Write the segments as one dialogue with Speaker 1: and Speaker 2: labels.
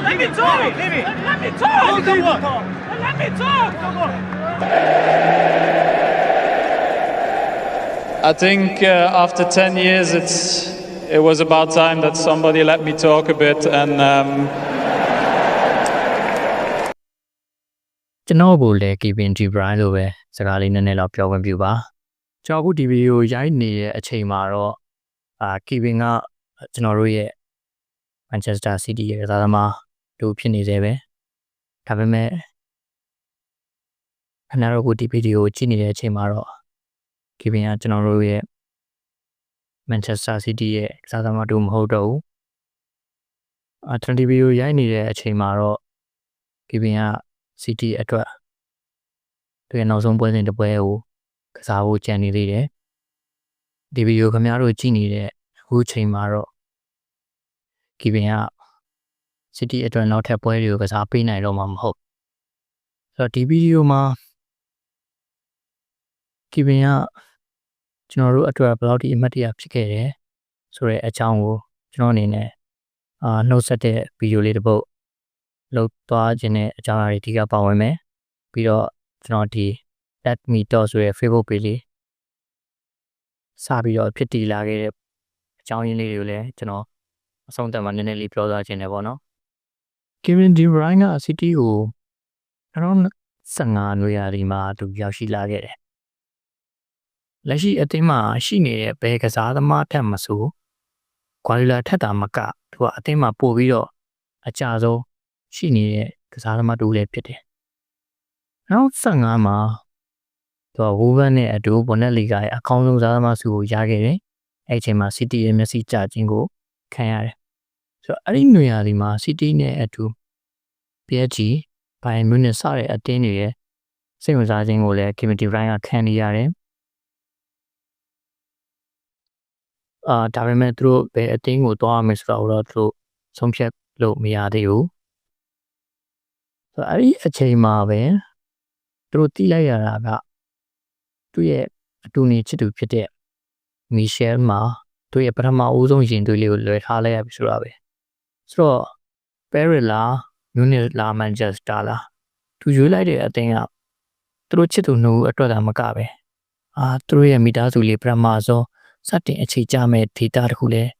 Speaker 1: Let me talk. Let me talk. Let me talk.
Speaker 2: I think uh, after 10 years, it's, it was about time that somebody let me talk a bit. And um,
Speaker 3: ကျွန်တော်ကိုလည်း Kevin De Bruyne လိုပဲစကားလေးနည်းနည်းတော့ပြောဝင်ပြပါကျွန်တော်အခုဒီဗီဒီယိုရိုက်နေတဲ့အချိန်မှာတော့အာ Kevin ကကျွန်တော်တို့ရဲ့ Manchester City ရဲ့ကစားသမား တို့ဖြစ်နေသေးပဲဒါပေမဲ့ခဏတော့ကိုဒီဗီဒီယိုကြည့်နေတဲ့အချိန်မှာတော့ Kevin ကကျွန်တော်တို့ရဲ့ Manchester City ရဲ့ကစားသမားတို့မဟုတ်တော့ဘူးအာကျွန်တော်ဒီဗီဒီယိုရိုက်နေတဲ့အချိန်မှာတော့ Kevin က City အတွက်သူရဲ့နောက်ဆုံးပွဲစဉ်တစ်ပွဲကိုကစားဖို့ကြံနေသေးတယ်ဒီဗီဒီယိုခင်ဗျားတို့ကြည့်နေတဲ့အခုချိန်မှာတော့ Kevin က City အတွက်နောက်ထပ်ပွဲတွေကိုကစားပေးနိုင်တော့မှာမဟုတ်ဆိုတော့ဒီဗီဒီယိုမှာ Kevin ကကျွန်တော်တို့အတွက်ဘယ်လောက်ထိအမှတ်တရဖြစ်ခဲ့တယ်ဆိုတဲ့အကြောင်းကိုကျွန်တော်အနေနဲ့အာနှုတ်ဆက်တဲ့ဗီဒီယိုလေးတစ်ပုဒ်လောက်သွားခြင်းတဲ့အကြောင်းအရာတွေအဓိကပါဝင်မယ်ပြီးတော့ကျွန်တော်ဒီ let me talk ဆိုတဲ့ Facebook page လေးစပြီးတော့ဖြစ်တည်လာခဲ့တဲ့အကြောင်းရင်းလေးတွေကိုလည်းကျွန်တော်အဆုံးသတ်မှာနည်းနည်းလေးပြောသွားခြင်းတယ်ပေါ့နော် Kevin De Bruyne က City ကို2015နွေရာသီမှာသူရောက်ရှိလာခဲ့တယ်လက်ရှိအသင်းမှာရှိနေတဲ့ဘယ်ကစားသမားထက်မဆိုကွာလီလာထက်တာမကသူကအသင်းမှာပို့ပြီးတော့အကြဆုံးရှိနေတဲ့ကစားသမားတူလည်းဖြစ်တယ်။နောက်15မှာသူကဝူဗန်နဲ့အတူဘောနက်လီဂါရဲ့အကောင်းဆုံးကစားသမားစုကိုရခဲ့တယ်။အဲ့ဒီအချိန်မှာ City ရဲ့မျက်စိကျခြင်းကိုခံရတယ်။ ဆိုတော့အဲ့ဒီနေရာဒီမှာ City နဲ့အတူ PSG ဘိုင်မြူနစ်စတဲ့အသင်းတွေရဲ့စိတ်ဝင်စားခြင်းကိုလည်း Kevin De Bruyne ကခံနေရတယ်။အာဒါပေမဲ့သူတို့ဘယ်အသင်းကိုသွားရမယ်ဆိုတော့သူတို့ဆုံးဖြတ်လို့မရသေးဘူး။ဆိုတော့အဲ့ဒီအချိန်မှာပဲသူတို့တီးလိုက်ရတာကသူ့ရဲ့အတူနေချစ်သူဖြစ်တဲ့မီရှယ်မှာသူ့ရဲ့ပထမအဦးဆုံးရင်သွေးလေးကိုလွယ်ထားလိုက်ရပြီဆိုတာပဲ။ ဆိုတော့ပယ်ရလာမြူနစ်လာမန်ချက်စတာလာသူရွေးလိုက်တဲ့အသင်းကသူတို့ချစ်သူနှုတ်အတွက်သာမကပဲအာသူတို့ရဲ့မိသားစုလေးပထမဆုံးစတင်အခြေချမဲ့ဒေတာတစ်ခုလည်း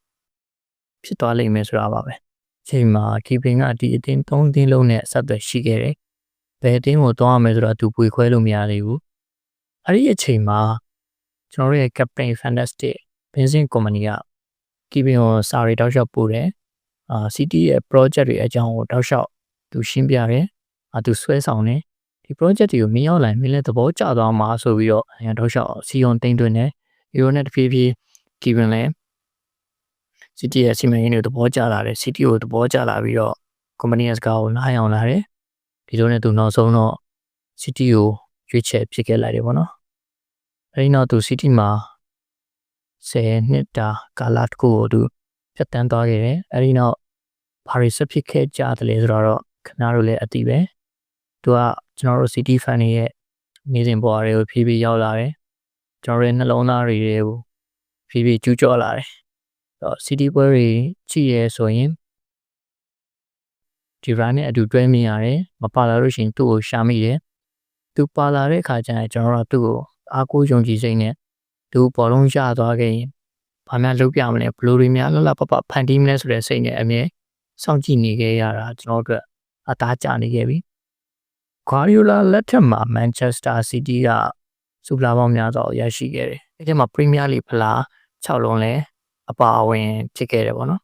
Speaker 3: ဖြစ်သွားလိမ့်မယ်ဆိုတာပါပဲ။ချိန်မှာကီပင်ကဒီအတင်း၃တင်းလုံးနဲ့ဆက်သွယ်ရှိခဲ့တယ်။ဘယ်အတင်းကိုသွားရမယ်ဆိုတော့သူပွေခွဲလို့မရသေးဘူး။အဲ့ဒီအချိန်မှာကျွန်တော်တို့ရဲ့ Captain Fantastic ဘင်းစင်ကုမ္ပဏီကကီပင်ကိုစာရီတောက်လျှောက်ပို့တယ်။ အာ City ရဲ့ project တွေအကြောင်းကိုတောက်လျှောက်သူရှင်းပြတယ်။အာသူဆွဲဆောင်တယ်။ဒီ project တွေကိုမင်းရောက်လာရင်မင်းလည်းသဘောကျသွားမှာဆိုပြီးတော့အရင်တောက်လျှောက်စီယွန်တင်သွင်းတယ်။ Euro နဲ့တဖြည်းဖြည်းကီပင်လည်း City ရဲ့စီမံကိန်းတွေသဘောကျလာတယ် City ကိုသဘောကျလာပြီးတော့ company စကားကိုနားအောင်လာတယ်ဒီလိုနဲ့သူနောက်ဆုံးတော့ City ကိုရွေးချယ်ဖြစ်ခဲ့လိုက်တယ်ပေါ့နော်အဲဒီနောက်သူ City မှာ10နှစ်တာကာလတစ်ခုကိုသူဖြတ်တန်းသွားခဲ့တယ်အဲဒီနောက် ဘာတွေဆက်ဖြစ်ခဲ့ကြတယ်လဲဆိုတော့ခင်ဗျားတို့လည်းအသိပဲသူကကျွန်တော်တို့ City fan တွေရဲ့နေစဉ်ဘဝတွေကိုဖြည်းဖြည်းရောက်လာတယ်ကျွန်တော်ရဲ့နှလုံးသားတွေကိုဖြည်းဖြည်းကျူးကျော်လာတယ်တော့ CD ပွဲတွေကြည့်ရဲဆိုရင်ဒီ run နဲ့အတူတွဲမြင်ရတယ်မပါလာလို့ရှိရင်သူ့ကိုရှာမိတယ်သူပါလာတဲ့အခါကျရင်ကျွန်တော်တို့သူ့ကိုအားကိုးယုံကြည်စိတ်နဲ့သူဘောလုံးရသွားခဲ့ရင်ဘာမှလုပ်ပြမလဲဘလိုတွေများလှလှပပဖန်တီးမလဲဆိုတဲ့စိတ်နဲ့အမြဲ စောင့်ကြည့်နေခဲ့ရတာကျွန်တော်တို့အသားကျနေခဲ့ပြီဂွာရီယိုလာလက်ထက်မှာမန်ချက်စတာစီးတီးကစူပလာပေါင်းများစွာရရှိခဲ့တယ်။အဲဒီမှာပရီးမီးယားလိဖလား6လုံးလဲအပါအဝင်ဖြစ်ခဲ့တယ်ပေါ့နော်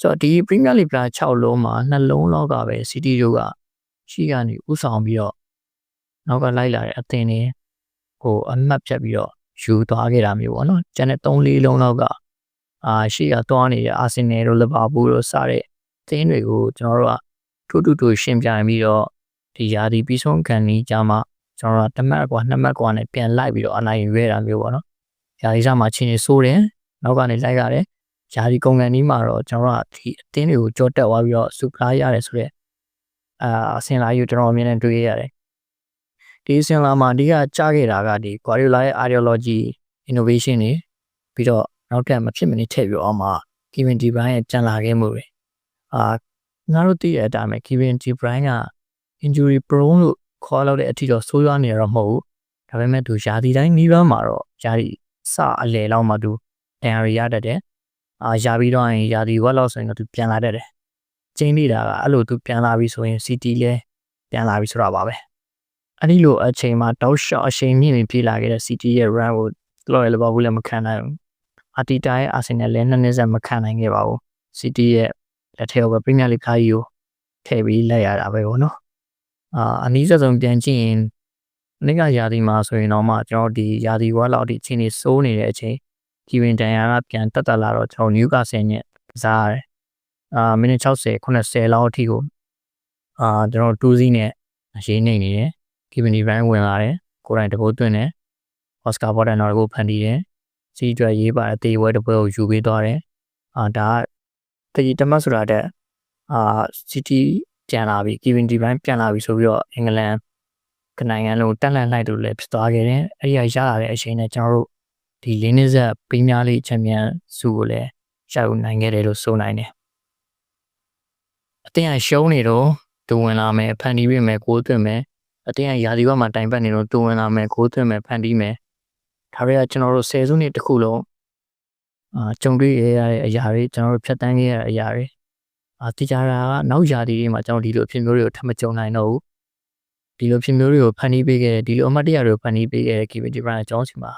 Speaker 3: ဆိုတော့ဒီ Premier League က6လုံးမှာနှလုံးလောက်ကပဲ City တို့ကရှိကနေဥဆောင်ပြီးတော့နောက်ကလိုက်လာတဲ့အသင်းတွေဟိုအမှတ်ဖြတ်ပြီးတော့ယူသွားခဲ့တာမျိုးပေါ့နော်ကျန်တဲ့3 4လုံးလောက်ကအာရှိကသွားနေတဲ့ Arsenal တို့ Liverpool တို့စတဲ့အ သင်းတွေကိုကျွန်တော်တို့ကထိုးတူတူရှင်းပြပြီးတော့ဒီယာဒီပြီးဆုံးခံနေကြမှာကျွန်တော်တို့ကတစ်မှတ်ကွာနှစ်မှတ်ကွာနဲ့ပြန်လိုက်ပြီးတော့အနိုင်ယူရတာမျိုးပေါ့နော်ယာဒီစားမှာချင်းချင်းစိုးတယ်နောက်ကနေလိုက်ရတယ်ယာဒီကုန်ကန်ဒီမှာတော့ကျွန်တော်တို့ကဒီအတင်းတွေကိုကြောတက်သွားပြီးတော့စူပလာရတယ်ဆိုတော့အာအစင်လာယူကျွန်တော်အမြင်နဲ့တွေ့ရတယ်ဒီအစင်လာမှာအဓိကကြားခဲ့တာကဒီ Guardiola ရဲ့ ideology innovation တွေပြီးတော့နောက်ထပ်မဖြစ်မနေထည့်ပြောအောင်မှာ Kevin De Bruyne ရဲ့ကြံလာခဲ့မှုတွေ အာငါတို့သိတဲ့အတိုင်းပဲ Kevin De Bruyne က injury prone လို့ခေါ်လောက်တဲ့အထိတော့ဆိုးရွားနေရတော့မဟုတ်ဘူးဒါပေမဲ့သူယာတီတိုင်းနီးပန်းမှာတော့ယာတီစအလေလောက်မှသူတန်ရီရတတ်တယ်အာယာပြီးတော့ရင်ယာတီဝက်လောက်ဆိုရင်တော့သူပြန်လာတတ်တယ်ကျင်းနေတာကအဲ့လိုသူပြန်လာပြီဆိုရင် City လဲပြန်လာပြီဆိုတာပါပဲအဲ့ဒီလိုအချိန်မှာတောက်ရှော့အချိန်မြင့်ပြီးပြေးလာခဲ့တဲ့ City ရဲ့ run ကိုလော်ရလဘာဘူးလည်းမခံနိုင်ဘူးအာတီတာရဲ့ Arsenal လည်းနှစ်နှစ်ဆက်မခံနိုင်ခဲ့ပါဘူး City ရဲ့ လက်ထဲကပရီးမီယာလိဂ်ခါးကြီးကိုထည့်ပြီးလက်ရတာပဲပေါ့နော်အာအနည်းဆုံးပြန်ကြည့်ရင်နေ့ကယာတီမှာဆိုရင်တော့မှကျွန်တော်ဒီယာတီဝါလောက်ဒီအချိန်ကြီးစိုးနေတဲ့အချိန်ကီဝင်တန်ယာကပြန်တက်တက်လာတော့ကျွန်တော်နျူကာဆယ်နဲ့ကစားရတယ်အာမိနစ်60 80လောက်အထိကိုအာကျွန်တော်တူးစီးနဲ့ရေးနေနေတယ်ကီဝင်ဒီဘန်ဝင်လာတယ်ကိုယ်တိုင်တကုတ်သွင်းတယ်အော်စကာဘော်ဒန်တော်ကိုဖန်တီးတယ်စီအတွက်ရေးပါအသေးဝဲတစ်ပွဲကိုယူပေးသွားတယ်အာဒါက တကြီးတမတ်ဆိုတာတဲ့အာစီတီပြန်လာပြီကီဝင်ဒီဘန်ပြန်လာပြီဆိုပြီးတော့အင်္ဂလန်ကနိုင်ငံလုံးတက်လန့်လိုက်လို့လည်းဖြစ်သွားခဲ့တယ်အဲ့ဒီရရလာတဲ့အချိန်နဲ့ကျွန်တော်တို့ဒီလင်းနစ်ဆက်ပရီးမီးယားလိချန်ပီယံဆုကိုလည်းရယူနိုင်ခဲ့တယ်လို့ဆိုနိုင်တယ်အတင်းအရှုံးနေတော့သူဝင်လာမယ်ဖန်တီးပေးမယ်ကိုးသွင်းမယ်အတင်းအရာဒီဘက်မှာတိုင်ပတ်နေတော့သူဝင်လာမယ်ကိုးသွင်းမယ်ဖန်တီးမယ်ဒါတွေကကျွန်တော်တို့ဆယ်စုနှစ်တစ်ခုလုံးအာ ကြုံတွေ့ရတဲ့အရာတွေကျွန်တော်တို့ဖြတ်တန်းခဲ့ရတဲ့အရာတွေအာတိကျတာကနောက်ရာသီတွေမှာကျွန်တော်ဒီလိုအဖြစ်မျိုးတွေကိုထပ်မကြုံနိုင်တော့ဘူးဒီလိုဖြစ်မျိုးတွေကိုဖန်တီးပေးခဲ့တဲ့ဒီလိုအမှတ်တရတွေကိုဖန်တီးပေးခဲ့တဲ့ KPD Brand အကြောင်းစီမှာ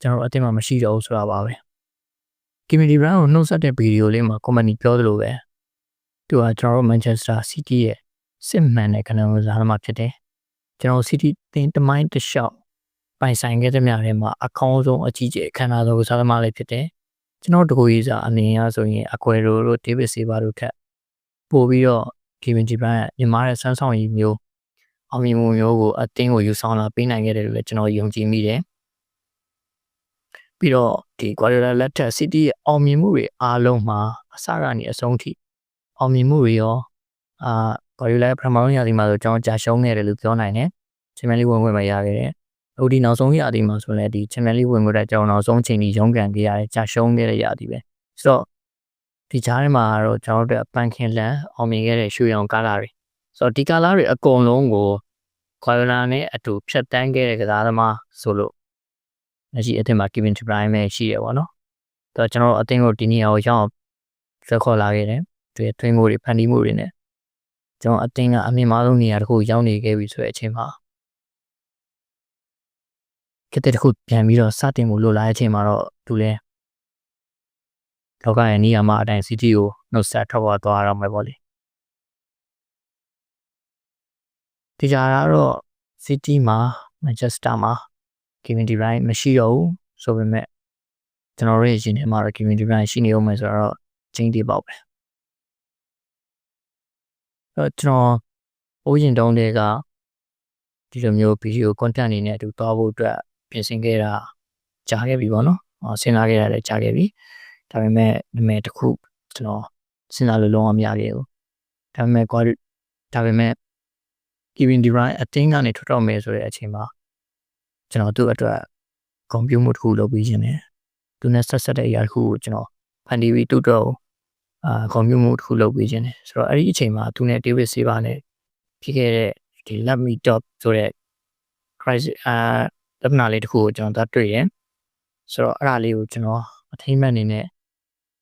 Speaker 3: ကျွန်တော်တို့အတင်းမှမရှိတော့ဘူးဆိုတာပါပဲ KPD Brand ကိုနှုတ်ဆက်တဲ့ဗီဒီယိုလေးမှာ comment ပြောသလိုပဲသူကကျွန်တော်တို့ Manchester City ရဲ့စစ်မှန်တဲ့ကဏ္ဍကိုစားသမားဖြစ်တယ်ကျွန်တော် City တင်တမိုင်းတစ်လျှောက်ပိုင်ဆိုင်ခဲ့တဲ့များထဲမှာအကောင်းဆုံးအကြီးကျယ်အခမ်းအနားဆုံးစားသမားလေးဖြစ်တယ် ကျွန်တော်တကူကြီးစားအနေအရဆိုရင်အကွယ်ရိုတို့ David Silva တို့ထက်ပို့ပြီးတော့ Kevin De Bruyne ရဲ့မြန်မာရဲ့စမ်းဆောင်ရည်မျိုးအောင်မြင်မှုမျိုးကိုအသင်းကိုယူဆောင်လာပေးနိုင်ခဲ့တယ်လို့လည်းကျွန်တော်ယုံကြည်မိတယ်ပြီးတော့ဒီ Guardiola လက်ထက် City ရဲ့အောင်မြင်မှုတွေအားလုံးမှာအစကနေအဆုံးထိအောင်မြင်မှုတွေရောအာ Guardiola ပထမဆုံးရာသီမှာဆိုကျွန်တော်ကြာရှုံးနေတယ်လို့ပြောနိုင်တယ်ချန်ပီယံလိဝင်ဝင်မရခဲ့တယ် အခုဒီနောက်ဆုံးရာသီမှာဆိုလည်းဒီချန်ပီယံလိဝင်ဝင်တဲ့ကျွန်တော်နောက်ဆုံးချိန်ကြီးရုန်းကန်ခဲ့ရတယ်ကြာရှုံးခဲ့တဲ့ရာသီပဲဆိုတော့ဒီကြားထဲမှာတော့ကျွန်တော်တို့အပန်းခင်လန်အောင်မြင်ခဲ့တဲ့ရွှေရောင်ကားလာတွေဆိုတော့ဒီကာလာတွေအကုန်လုံးကိုခွာယလာနဲ့အတူဖြတ်တန်းခဲ့တဲ့ကစားသမားဆိုလို့လက်ရှိအထက်မှာ Kevin De Bruyne ပဲရှိရပါတော့။တော့ကျွန်တော်တို့အသင်းကိုဒီနေရာကိုရောက်ဆက်ခေါ်လာခဲ့တယ်။တွေ့ထွင်းမှုတွေဖန်တီးမှုတွေနဲ့ကျွန်တော်အသင်းကအမြင့်မားဆုံးနေရာတစ်ခုရောက်နေခဲ့ပြီဆိုတဲ့အချိန်မှာ ကတဲ့တစ်ခုပြန်ပြီးတော့စတင်မှုလိုလာတဲ့အချိန်မှာတော့သူလဲလောကရဲ့နေရာမှာအတိုင်း City ကိုနှုတ်ဆက်ထွက်ပေါ်သွားတော့မယ်ပေါ့လေဒီကြတော့ City မှာ Manchester မှာ Kevin De Bruyne မရှိတော့ဘူးဆိုပေမဲ့ကျွန်တော်တို့ရဲ့ရှင်ထဲမှာတော့ Kevin De Bruyne ရှိနေအောင်မယ်ဆိုတော့ချင်းတီပေါ့ပဲအဲ့ကျွန်တော်အိုးရင်တုံးတွေကဒီလိုမျိုးဗီဒီယို content အနေနဲ့အတူသွားဖို့အတွက် ပြင်ဆင်ခဲ့တာကြားခဲ့ပြီပေါ့နော်။အော်စဉ်းစားခဲ့ရတယ်ကြားခဲ့ပြီ။ဒါပေမဲ့နာမည်တစ်ခုကျွန်တော်စဉ်းစားလို့လုံးဝမရခဲ့ဘူး။ဒါပေမဲ့ quality ဒါပေမဲ့ Kevin De Bruyne အတင်းကနေထွက်တော့မယ်ဆိုတဲ့အချိန်မှာကျွန်တော်သူ့အတွက်ကွန်ပျူတာတစ်ခုလုပ်ပြီးခြင်းနဲ့သူနဲ့ဆက်ဆက်တဲ့အရာတစ်ခုကိုကျွန်တော်ဖန်တီးပြီးတူတော့အာကွန်ပျူတာတစ်ခုလုပ်ပြီးခြင်းနဲ့ဆိုတော့အဲ့ဒီအချိန်မှာသူနဲ့ David Silva နဲ့ဖြစ်ခဲ့တဲ့ဒီ Let Me Top ဆိုတဲ့ crisis အာ လက္ခဏာလေးတစ်ခုကိုကျွန်တော်သွားတွေ့ရဆိုတော့အဲ့ဒါလေးကိုကျွန်တော်အထိမ့်မှတ်အနေနဲ့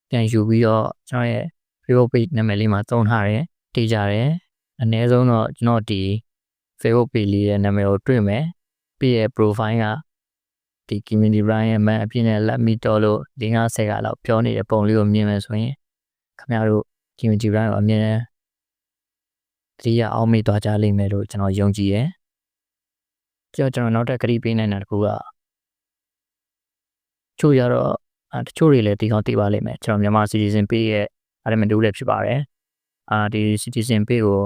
Speaker 3: ပြန်ယူပြီးတော့ကျွန်တော်ရဲ့ Facebook page နာမည်လေးမှာသုံးထားတယ်တေးကြတယ်အနည်းဆုံးတော့ကျွန်တော်ဒီ Facebook page လေးရဲ့နာမည်ကိုတွေ့မယ်ပြီးရဲ့ profile ကဒီ community brand ရဲ့ man အဖြစ်နဲ့ let me တော်လို့50ကလောက်ပြောနေတဲ့ပုံလေးကိုမြင်မယ်ဆိုရင်ခင်ဗျားတို့ community brand ကိုအမြင်နဲ့တတိယအောင်မေ့သွားကြလိမ့်မယ်လို့ကျွန်တော်ယုံကြည်ရယ် ကြောက်ကျွန်တော်နောက်ထပ်ခရီးပေးနိုင်တာတကူကချို့ရတော့အဲတချို့တွေလည်းဒီကောင်သိပါလိမ့်မယ်ကျွန်တော်မြန်မာ citizen pay ရဲ့ element တူလည်းဖြစ်ပါတယ်အာဒီ citizen pay ကို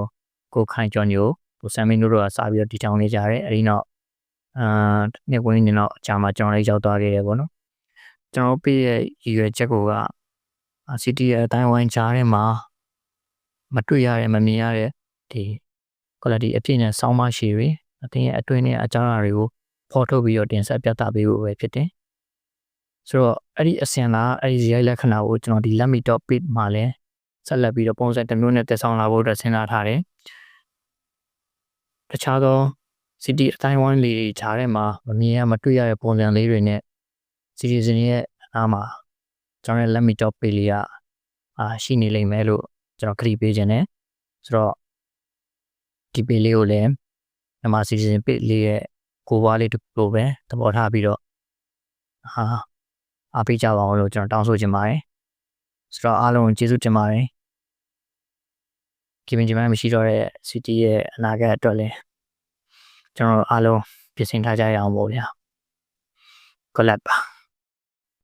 Speaker 3: ကိုခိုင်ကျော်ညိုကိုဆမ်မင်းတို့ကစာပြီးတော့တည်ထောင်နေကြတယ်အဲဒီနောက်အာနှစ်ဝင်းနေတော့အချာမှာကျွန်တော်လည်းရောက်သွားခဲ့တယ်ပေါ့နော်ကျွန်တော်ပေးရဲ့ရည်ရွယ်ချက်ကိုက city ရဲ့အတိုင်းဝိုင်းကြားထဲမှာမတွေ့ရတဲ့မမြင်ရတဲ့ဒီ quality အပြည့်နဲ့စောင်းမရှိတွေ အတင်းရဲ့အတွင်းနဲ့အကြောင်းအရာတွေကိုဖော်ထုတ်ပြီးတော့တင်ဆက်ပြသပေးဖို့ပဲဖြစ်တယ်ဆိုတော့အဲ့ဒီအစင်လာအဲ့ဒီဇယိုက်လက္ခဏာကိုကျွန်တော်ဒီ let me top page မှာလဲဆက်လက်ပြီးတော့ပုံစံတစ်မျိုးနဲ့တက်ဆောင်လာဖို့အတွက်စဉ်းစားထားတယ်တခြားသော city အတိုင်းဝိုင်းလေးတွေခြားထဲမှာမမြင်ရမတွေ့ရတဲ့ပုံစံလေးတွေနဲ့ citizen ရဲ့အနားမှာကျွန်တော်ရဲ့ let me talk ပေးလေးကအာရှိနေလိမ့်မယ်လို့ကျွန်တော်ခရီးပေးခြင်းနဲ့ဆိုတော့ဒီပေးလေးကိုလည်း မြန်မာ citizen ပေးလေးရဲ့ကိုယ်ပွားလေးတစ်ခုလိုပဲသဘောထားပြီးတော့ဟာအားပေးကြပါအောင်လို့ကျွန်တော်တောင်းဆိုချင်ပါတယ်ဆိုတော့အားလုံးကိုကျေးဇူးတင်ပါတယ်ကိမင်ဂျမန်မရှိတော့တဲ့ city ရဲ့အနာဂတ်အတွက်လည်းကျွန်တော်အားလုံးပြင်ဆင်ထားကြရအောင်ပေါ့ဗျာ collab ပါ